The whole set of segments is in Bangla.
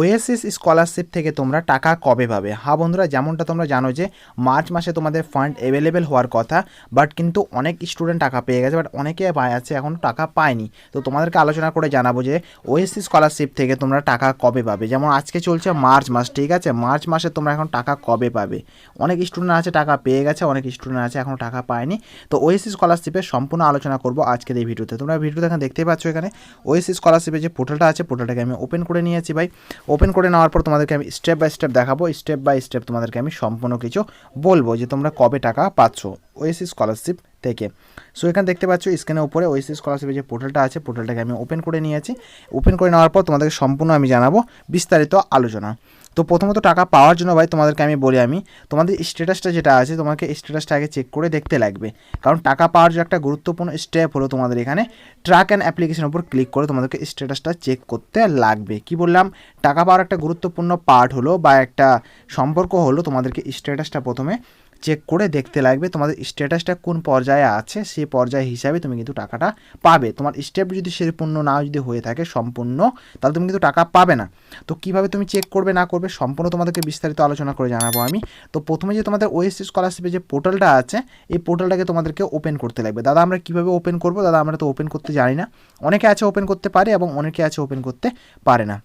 ওএসএস স্কলারশিপ থেকে তোমরা টাকা কবে পাবে? হ্যাঁ বন্ধুরা, যেমনটা তোমরা জানো যে মার্চ মাসে তোমাদের ফান্ড অ্যাভেলেবেল হওয়ার কথা বাট কিন্তু অনেক স্টুডেন্ট টাকা পেয়ে গেছে বাট অনেকে পায় আছে এখন টাকা পায়নি। তো তোমাদেরকে আলোচনা করে জানাব যে ওএসসি স্কলারশিপ থেকে তোমরা টাকা কবে পাবে? যেমন আজকে চলছে মার্চ মাস, ঠিক আছে? মার্চ মাসে তোমরা এখন টাকা কবে পাবে? অনেক স্টুডেন্ট আছে টাকা পেয়ে গেছে, অনেক স্টুডেন্ট আছে এখনও টাকা পায়নি। তো ওএসসি স্কলারশিপের সম্পূর্ণ আলোচনা করব আজকের এই ভিডিওতে। তোমরা ভিডিওতে এখানে দেখতেই পাচ্ছ এখানে ওএসসি স্কলারশিপের যে পোর্টালটা আছে পোর্টালটাকে আমি ওপেন করে নিয়েছি ভাই। ওপেন করে নেওয়ার পর তোমাদেরকে আমি স্টেপ বাই স্টেপ দেখাবো। স্টেপ বাই স্টেপ তোমাদেরকে আমি সম্পূর্ণ কিছু বলব যে তোমরা কবে টাকা পাচ্ছ ওয়েসি স্কলারশিপ থেকে। সো এখানে দেখতে পাচ্ছ স্ক্রিনের উপরে ওয়েসি স্কলারশিপের যে পোর্টালটা আছে পোর্টালটাকে আমি ওপেন করে নিয়েছি। ওপেন করে নেওয়ার পর তোমাদেরকে সম্পূর্ণ আমি জানাব বিস্তারিত আলোচনা। তো প্রথমত টাকা পাওয়ার জন্য ভাই তোমাদেরকে আমি বলি আমি, তোমাদের স্ট্যাটাসটা যেটা আছে তোমাকে স্ট্যাটাসটা আগে চেক করে দেখতে লাগবে। কারণ টাকা পাওয়ার যে একটা গুরুত্বপূর্ণ স্টেপ হলো তোমাদের এখানে ট্র্যাক অ্যান্ড অ্যাপ্লিকেশন উপর ক্লিক করে তোমাদেরকে স্ট্যাটাসটা চেক করতে লাগবে। কি বললাম? টাকা পাওয়ার একটা গুরুত্বপূর্ণ পার্ট হলো বা একটা সম্পর্ক হলো তোমাদেরকে স্ট্যাটাসটা প্রথমে চেক করে দেখতে লাগবে তোমাদের স্ট্যাটাসটা কোন পর্যায়ে আছে, সেই পর্যায় হিসাবে তুমি কিন্তু টাকাটা পাবে। তোমার স্টেপ যদি পূর্ণ না যদি হয়ে থাকে সম্পূর্ণ, তাহলে তুমি কিন্তু টাকা পাবে না। তো কীভাবে তুমি চেক করবে না করবে সম্পূর্ণ তোমাদেরকে বিস্তারিত আলোচনা করে জানাব আমি। তো প্রথমে যে তোমাদের ওএসসি স্কলারশিপের যে পোর্টালটা আছে, এই পোর্টালটাকে তোমাদেরকে ওপেন করতে লাগবে। দাদা, আমরা কীভাবে ওপেন করব? দাদা, আমরা তো ওপেন করতে জানি না। অনেকে আছে ওপেন করতে পারে এবং অনেকে আছে ওপেন করতে পারে না।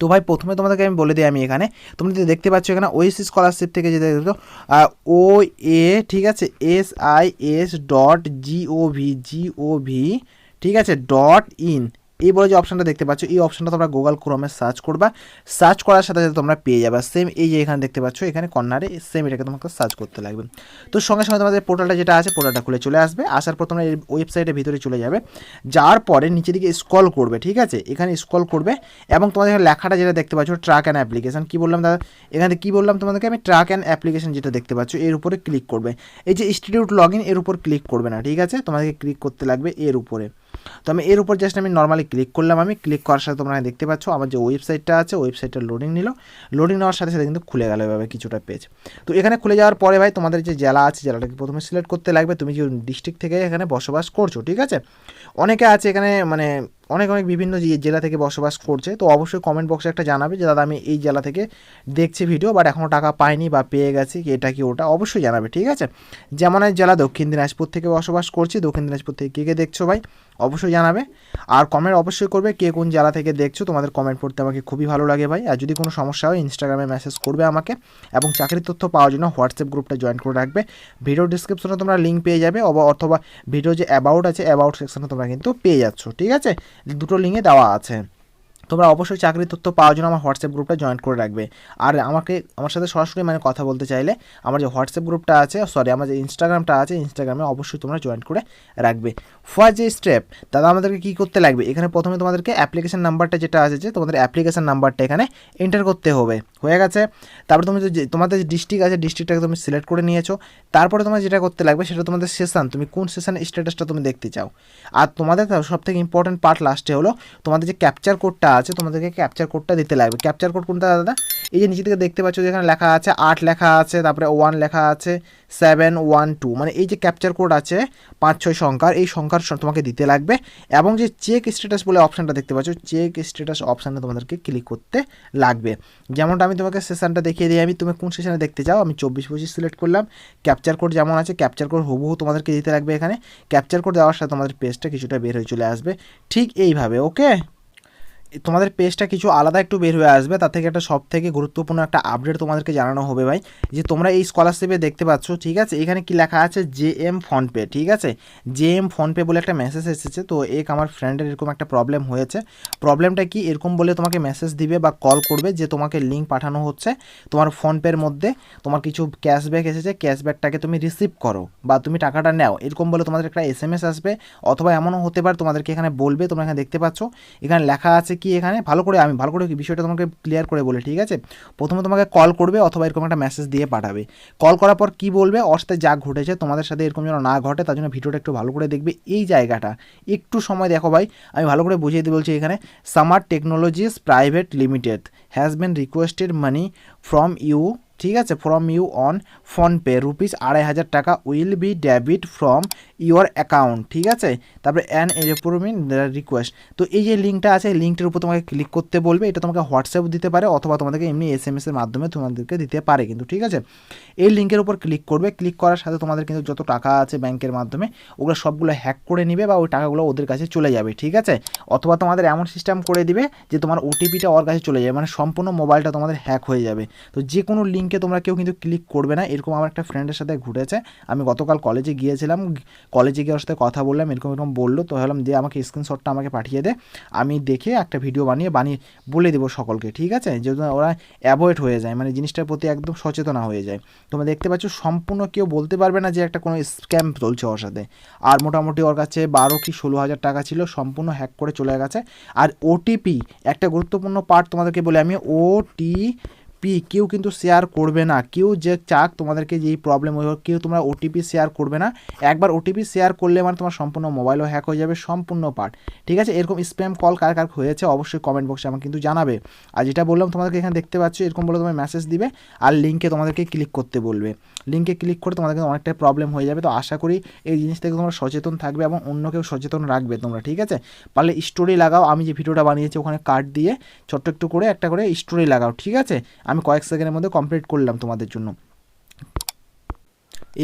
তো ভাই, প্রথমে তোমাদেরকে আমি বলে দিই আমি এখানে। তোমরা যদি দেখতে পাচ্ছ এখানে ওএসসি স্কলারশিপ থেকে যেতে দেখো ও এ ঠিক আছে S I S dot G O V G O V ঠিক আছে ডট ইন এই বলে যে অপশানটা দেখতে পাচ্ছ, এই অপশানটা তোমরা গুগল ক্রোমে সার্চ করবা। সার্চ করার সাথে সাথে তোমরা পেয়ে যাবে। সেম এই যে এখানে দেখতে পাচ্ছ, এখানে কর্নারে সেম এটাকে তোমাকে সার্চ করতে লাগবে। তো সঙ্গে সঙ্গে তোমাদের পোর্টালটা যেটা আছে পোর্টালটা খুলে চলে আসবে। আসার পর তোমরা ওয়েবসাইটের ভিতরে চলে যাবে। যাওয়ার পরে নিচের দিকে স্ক্রল করবে, ঠিক আছে? এখানে স্ক্রল করবে এবং তোমাদের লেখাটা যেটা দেখতে পাচ্ছ ট্রাক অ্যান্ড অ্যাপ্লিকেশান কী বললাম দাদা? এখানে কী বললাম তোমাদেরকে? আমি ট্রাক অ্যান্ড অ্যাপ্লিকেশন যেটা দেখতে পাচ্ছ, এর উপরে ক্লিক করবে। এই যে ইনস্টিটিউট লগ এর উপর ক্লিক করবে না, ঠিক আছে? তোমাদেরকে ক্লিক করতে লাগবে এর উপরে। তো আমি এর উপর জাস্ট আমি নর্মালি ক্লিক করলাম আমি ক্লিক করার সাথে তোমরা দেখতে পাচ্ছ আমার যে ওয়েবসাইটটা আছে ওয়েবসাইটটা লোডিং নিল। লোডিং নেওয়ার সাথে সাথে কিন্তু খুলে গেল এভাবে কিছুটা পেজ তো এখানে খুলে যাওয়ার পরে ভাই তোমাদের যে জেলা আছে, জেলাটাকে প্রথমে সিলেক্ট করতে লাগবে। তুমি যে ডিস্ট্রিক্ট থেকে এখানে বসবাস করছ, ঠিক আছে? অনেকে আছে এখানে মানে অনেক অনেক বিভিন্ন জেলা থেকে বসবাস করছে। তো অবশ্যই কমেন্ট বক্সে একটা জানাবে যে, দাদা, আমি এই জেলা থেকে দেখছি ভিডিও বাট এখনও টাকা পাইনি বা পেয়ে গেছি কি এটা কি ওটা? অবশ্যই জানাবে, ঠিক আছে? যেমন জেলা দক্ষিণ দিনাজপুর থেকে বসবাস করছি। দক্ষিণ দিনাজপুর থেকে কে কে দেখছ ভাই? অবশ্যই জানাবে। আর কমেন্ট অবশ্যই করবে কে কোন জেলা থেকে দেখছ? তোমাদের কমেন্ট পড়তে আমাকে খুবই ভালো লাগে ভাই। আর যদি কোনো সমস্যা হয় ইনস্টাগ্রামে মেসেজ করবে আমাকে। এবং চাকরির তথ্য পাওয়ার জন্য হোয়াটসঅ্যাপ গ্রুপটা জয়েন করে রাখবে। ভিডিও ডিসক্রিপশনে তোমরা লিঙ্ক পেয়ে যাবে অথবা ভিডিও যে অ্যাবাউট আছে অ্যাবাউট সেকশনে তোমরা কিন্তু পেয়ে যাচ্ছ, ঠিক আছে? দুটো লিঙ্কে দেওয়া আছে। তোমরা অবশ্যই চাকরির তথ্য পাওয়ার জন্য আমার হোয়াটসঅ্যাপ গ্রুপটা জয়েন করে রাখবে। আর আমাকে, আমার সাথে সরাসরি মানে কথা বলতে চাইলে আমার যে হোয়াটসঅ্যাপ গ্রুপটা আছে সরি আমার যে ইনস্টাগ্রামটা আছে ইনস্টাগ্রামে অবশ্যই তোমরা জয়েন করে রাখবে। ফার্স্ট যে স্টেপ দাদা আমাদেরকে কী করতে লাগবে? এখানে প্রথমে তোমাদেরকে অ্যাপ্লিকেশান নাম্বারটা যেটা আছে যে, তোমাদের অ্যাপ্লিকেশান নাম্বারটা এখানে এন্টার করতে হবে। হয়ে গেছে? তারপরে তুমি যে তোমাদের যে ডিস্ট্রিক্ট আছে ডিস্ট্রিক্টটাকে তুমি সিলেক্ট করে নিয়েছো। তারপরে তোমার যেটা করতে লাগবে, সেটা তোমাদের সেশন তুমি কোন সেশনের স্ট্যাটাসটা তুমি দেখতে চাও। আর তোমাদের সব থেকে ইম্পর্টেন্ট পার্ট লাস্টে হলো, তোমাদের যে ক্যাপচার কোডটা আছে, তোমাদেরকে ক্যাপচার কোডটা দিতে লাগবে। ক্যাপচার কোড কোনটা দাদা? এই যে নিচে থেকে দেখতে পাচ্ছ যেখানে লেখা আছে, আট লেখা আছে, তারপরে ওয়ান লেখা আছে সেভেন ওয়ান টু মানে এই যে ক্যাপচার কোড আছে, পাঁচ, ছয় সংখ্যার, এই সংখ্যার তোমাকে দিতে লাগবে। এবং যে চেক স্ট্যাটাস বলে অপশানটা দেখতে পাচ্ছ চেক স্ট্যাটাস অপশানে তোমাদেরকে ক্লিক করতে লাগবে। যেমনটা আমি তোমাকে সেশনটা দেখিয়ে দিই, আমি তুমি কোন সেশনে দেখতে চাও? আমি চব্বিশ পঁচিশ সিলেক্ট করলাম। ক্যাপচার কোড যেমন আছে ক্যাপচার কোড হুবহু তোমাদেরকে দিতে লাগবে এখানে। ক্যাপচার কোড দেওয়ার সাথে তোমাদের পেজটা কিছুটা বের হয়ে চলে আসবে। ঠিক এইভাবে ওকে তোমাদের পেজটা কিছু আলাদা একটু বের হয়ে আসবে, তার থেকে একটা সব থেকে গুরুত্বপূর্ণ একটা আপডেট তোমাদেরকে জানানো হবে ভাই। যে তোমরা এই স্কলারশিপে দেখতে পাচ্ছ, ঠিক আছে? এখানে কি লেখা আছে? জে এম ফোনপে ঠিক আছে? জে এম ফোনপে বলে একটা মেসেজ এসেছে, তো এক আমার ফ্রেন্ডের এরকম একটা প্রবলেম হয়েছে। প্রবলেমটা কি? এরকম বলে তোমাকে মেসেজ দিবে বা কল করবে, যে তোমাকে লিঙ্ক পাঠানো হচ্ছে তোমার ফোনপের মধ্যে। তোমার কিছু ক্যাশব্যাক এসেছে ক্যাশব্যাকটাকে তুমি রিসিভ করো বা তুমি টাকাটা নাও। এরকম বলে তোমাদের একটা এস আসবে, অথবা এমনও হতে পারে তোমাদেরকে এখানে বলবে, তোমরা এখানে দেখতে পাচ্ছ। এখানে লেখা আছে কি এখানে? ভালো করে আমি, ভালো করে বিষয়টা তোমাকে ক্লিয়ার করে বলে, ঠিক আছে? প্রথমে তোমাকে কল করবে অথবা এরকম একটা মেসেজ দিয়ে পাঠাবে। কল করার পর কি বলবে? সাথে যা ঘটেছে তোমাদের সাথে এরকম যেন না ঘটে, তার জন্য ভিডিওটা একটু ভালো করে দেখবে এই জায়গাটা। একটু সময় দেখো ভাই, আমি ভালো করে বুঝিয়ে দিতে বলছি এখানে। Summer technologies private limited has been requested money from you ঠিক আছে from you on PhonePe rupees আড়াই হাজার টাকা will be debit from your account ঠিক আছে? তারপরে অ্যান এরোপ্রমিন রিকোয়েস্ট তো এই যে লিঙ্কটা আছে লিঙ্কটার উপর তোমাকে ক্লিক করতে বলবে, এটা তোমাকে হোয়াটসঅ্যাপ দিতে পারে, অথবা তোমাদেরকে এমনি এস এম এসের মাধ্যমে তোমাদেরকে দিতে পারে কিন্তু, ঠিক আছে? এই লিঙ্কের উপর ক্লিক করবে ক্লিক করার সাথে তোমাদের কিন্তু যত টাকা আছে ব্যাংকের মাধ্যমে, ওগুলো সবগুলো হ্যাক করে নিবে বা ওই টাকাগুলো ওদের কাছে চলে যাবে, ঠিক আছে? অথবা তোমাদের এমন সিস্টেম করে দিবে যে তোমার ওটিপিটা ওর কাছে চলে যাবে মানে সম্পূর্ণ মোবাইলটা তোমাদের হ্যাক হয়ে যাবে। তো যে কোনো লিঙ্কে তোমরা কেউ কিন্তু ক্লিক করবে না। এরকম আমার একটা ফ্রেন্ডের সাথে ঘুরেছে। আমি গতকাল কলেজে গিয়েছিলাম কলেজে গিয়ে ওর সাথে কথা বললাম, এরকম এরকম বলল। তো ভাবলাম দিয়ে আমাকে স্ক্রিনশটটা আমাকে পাঠিয়ে দে। আমি দেখে একটা ভিডিও বানিয়ে বানিয়ে বলে দেবো সকলকে, ঠিক আছে? যেহেতু ওরা অ্যাভয়েড হয়ে যায় মানে জিনিসটার প্রতি একদম সচেতনা হয়ে যায়। তোমরা দেখতে পাচ্ছ, সম্পূর্ণ কেউ বলতে পারবে না যে একটা কোনো স্ক্যাম চলছে ওর সাথে। আর মোটামুটি ওর কাছে বারো কি ষোলো হাজার টাকা ছিল, সম্পূর্ণ হ্যাক করে চলে গেছে। আর ওটিপি একটা গুরুত্বপূর্ণ পার্ট তোমাদেরকে বলে আমি ওটি পি কেউ কিন্তু শেয়ার করবে না। কেউ যে চাক তোমাদেরকে যেই প্রবলেম হয়ে হোক, কেউ তোমরা ওটিপি শেয়ার করবে না। একবার ওটিপি শেয়ার করলে মানে তোমার সম্পূর্ণ মোবাইলও হ্যাক হয়ে যাবে, সম্পূর্ণ পার্ট ঠিক আছে? এরকম স্প্যাম কল কার কার হয়েছে অবশ্যই কমেন্ট বক্সে আমাকে কিন্তু জানাবে। আর যেটা বললাম, তোমাদেরকে এখানে দেখতে পাচ্ছ, এরকম বলে তোমার মেসেজ দিবে আর লিঙ্কে তোমাদেরকে ক্লিক করতে বলবে। লিঙ্কে ক্লিক করে তোমাদের কিন্তু অনেকটাই প্রবলেম হয়ে যাবে। তো আশা করি এই জিনিস থেকে তোমরা সচেতন থাকবে এবং অন্যকেও সচেতন রাখবে তোমরা, ঠিক আছে? পারলে স্টোরি লাগাও। আমি যে ভিডিওটা বানিয়েছি, ওখানে কার্ড দিয়ে ছোট্ট একটু করে একটা করে স্টোরি লাগাও, ঠিক আছে? আমি কয়েক সেকেন্ডের মধ্যে কমপ্লিট করলাম তোমাদের জন্য।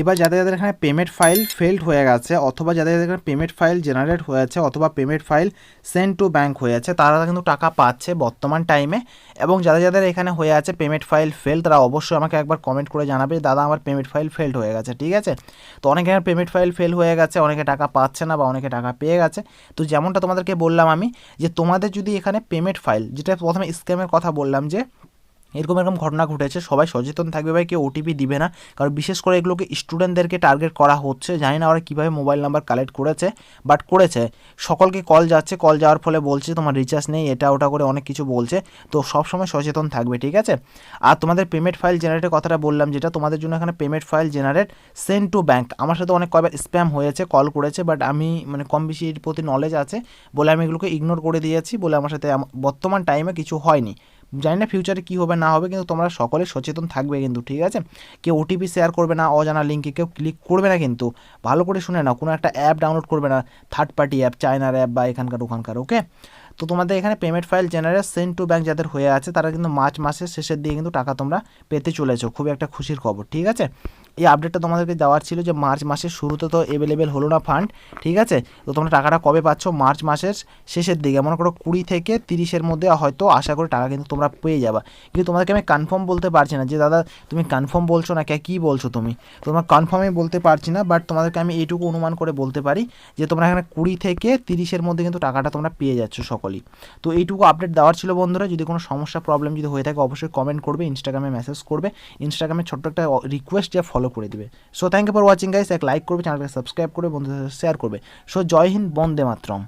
এবার যাদের যাদের এখানে পেমেন্ট ফাইল ফেল্ড হয়ে গেছে অথবা যাদের যাদের এখানে পেমেন্ট ফাইল জেনারেট হয়েছে অথবা payment file send to bank হয়ে আছে তারা কিন্তু টাকা পাচ্ছে বর্তমান টাইমে এবং যাদের যাদের এখানে হয়ে আছে পেমেন্ট ফাইল ফেল তারা অবশ্যই আমাকে একবার কমেন্ট করে জানাবে দাদা, আমার পেমেন্ট ফাইল ফেল্ড হয়ে গেছে। ঠিক আছে? তো অনেকে এখানে পেমেন্ট ফাইল ফেল হয়ে গেছে, অনেকে টাকা পাচ্ছে না বা অনেকে টাকা পেয়ে গেছে। তো যেমনটা তোমাদেরকে বললাম আমি যে, তোমাদের যদি এখানে পেমেন্ট ফাইল যেটা প্রথমে স্ক্যামের কথা বললাম যে এরকম এরকম ঘটনা ঘটেছে, সবাই সচেতন থাকবে ভাই, কেউ ওটিপি দিবে না। কারণ বিশেষ করে এগুলোকে স্টুডেন্টদেরকে টার্গেট করা হচ্ছে। জানি না ওরা কীভাবে মোবাইল নাম্বার কালেক্ট করেছে বাট করেছে। সকলকে কল যাচ্ছে কল যাওয়ার ফলে বলছে তোমার রিচার্জ নেই, এটা ওটা করে অনেক কিছু বলছে। তো সবসময় সচেতন থাকবে, ঠিক আছে? আর তোমাদের পেমেন্ট ফাইল জেনারেটের কথাটা বললাম, যেটা তোমাদের জন্য এখানে payment file generate send to bank আমার সাথে অনেক কয়বার স্প্যাম হয়েছে কল করেছে বাট আমি মানে কম বেশি এর প্রতি নলেজ আছে বলে আমি এগুলোকে ইগনোর করে দিয়েছি বলে আমার সাথে বর্তমান টাইমে কিছু হয়নি। জানি না ফিউচারে কী হবে, না হবে, কিন্তু তোমরা সকলে সচেতন থাকবে কিন্তু, ঠিক আছে? কেউ ওটিপি শেয়ার করবে না, অজানা লিঙ্কে কেউ ক্লিক করবে না কিন্তু, ভালো করে শুনে না কোনো একটা অ্যাপ ডাউনলোড করবে না থার্ড পার্টি অ্যাপ চায়নার অ্যাপ বা এখানকার, ওখানকার ওকে তো তোমাদের এখানে payment file generate send to bank যাদের হয়ে আছে, তারা কিন্তু মার্চ মাসের শেষের দিকে কিন্তু টাকা তোমরা পেতে চলেছো, খুবই একটা খুশির খবর, ঠিক আছে? এই আপডেটটা তোমাদেরকে দেওয়ার ছিল যে মার্চ মাসের শুরুতে তো অ্যাভেলেবেল হলো না ফান্ড ঠিক আছে? তো তোমরা টাকাটা কবে পাচ্ছ মার্চ মাসের শেষের দিকে? মনে করো কুড়ি থেকে তিরিশের মধ্যে হয়তো আশা করি টাকা কিন্তু তোমরা পেয়ে যাবা। কিন্তু তোমাদেরকে আমি কনফার্ম বলতে পারছি না যে, দাদা, তুমি কনফার্ম বলছো না কে কী বলছো তুমি? তোমরা কনফার্মই বলতে পারছি না বাট তোমাদেরকে আমি এইটুকু অনুমান করে বলতে পারি যে, তোমরা এখানে কুড়ি থেকে তিরিশের মধ্যে কিন্তু টাকাটা তোমরা পেয়ে যাচ্ছ সকলেই। তো এইটুকু আপডেট দেওয়ার ছিল বন্ধুরা। যদি কোনো সমস্যা প্রবলেম যদি হয়ে থাকে, অবশ্যই কমেন্ট করবে ইনস্টাগ্রামে মেসেজ করবে। ইনস্টাগ্রামে ছোট্ট একটা রিকোয়েস্ট যা ফলো করে দিবে। So thank you for watching guys এক লাইক করবে চ্যানেলটাকে সাবস্ক্রাইব করবে, বন্ধুদের সাথে শেয়ার করবে। সো জয় হিন্দ, বন্দে মাতরম।